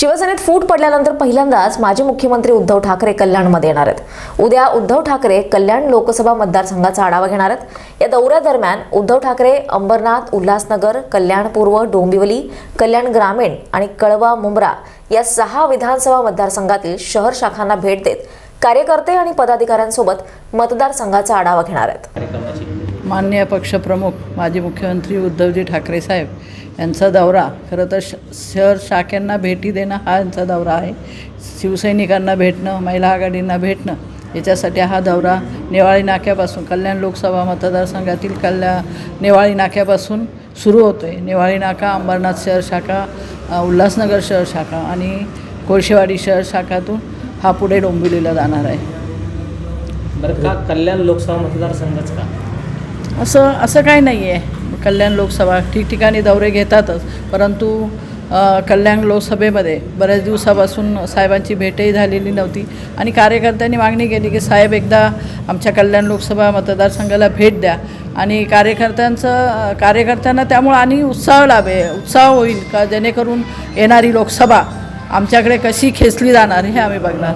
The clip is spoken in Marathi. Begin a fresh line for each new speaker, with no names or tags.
शिवसेनेत फूट पडल्यानंतर पहिल्यांदाच माजी मुख्यमंत्री उद्धव ठाकरे कल्याणमध्ये येणार आहेत. उद्या उद्धव ठाकरे कल्याण लोकसभा मतदारसंघाचा आढावा घेणार आहेत. या दौऱ्यादरम्यान उद्धव ठाकरे अंबरनाथ उल्हासनगर कल्याण पूर्व डोंबिवली कल्याण ग्रामीण आणि कळवा मुंब्रा या सहा विधानसभा मतदारसंघातील शहर शाखांना भेट देत कार्यकर्ते आणि पदाधिकाऱ्यांसोबत मतदारसंघाचा आढावा घेणार आहेत.
मान्य पक्षप्रमुख माजी मुख्यमंत्री उद्धवजी ठाकरे साहेब यांचा दौरा. खरं तर श शहर शाखेंना भेटी देणं हा यांचा दौरा आहे. शिवसैनिकांना भेटणं महिला आघाडींना भेटणं याच्यासाठी हा दौरा नेवाळी नाक्यापासून कल्याण लोकसभा मतदारसंघातील कल्या नेवाळी नाक्यापासून सुरू होतो आहे नेवाळी नाका अंबरनाथ शहर शाखा उल्हासनगर शहर शाखा आणि कोळशेवाडी शहर शाखातून हा पुढे डोंबिवलीला जाणार आहे.
बरं का? कल्याण लोकसभा मतदारसंघच का?
असं असं काही नाही आहे कल्याण लोकसभा ठिकठिकाणी दौरे घेतातच. परंतु कल्याण लोकसभेमध्ये बऱ्याच दिवसापासून साहेबांची भेटही झालेली नव्हती. आणि कार्यकर्त्यांनी मागणी केली की साहेब एकदा आमच्या कल्याण लोकसभा मतदारसंघाला भेट द्या. आणि कार्यकर्त्यांचं कार्यकर्त्यांना त्यामुळं आणि उत्साह लाभे उत्साह होईल का? जेणेकरून येणारी लोकसभा आमच्याकडे कशी खेचली जाणार हे आम्ही बघणार.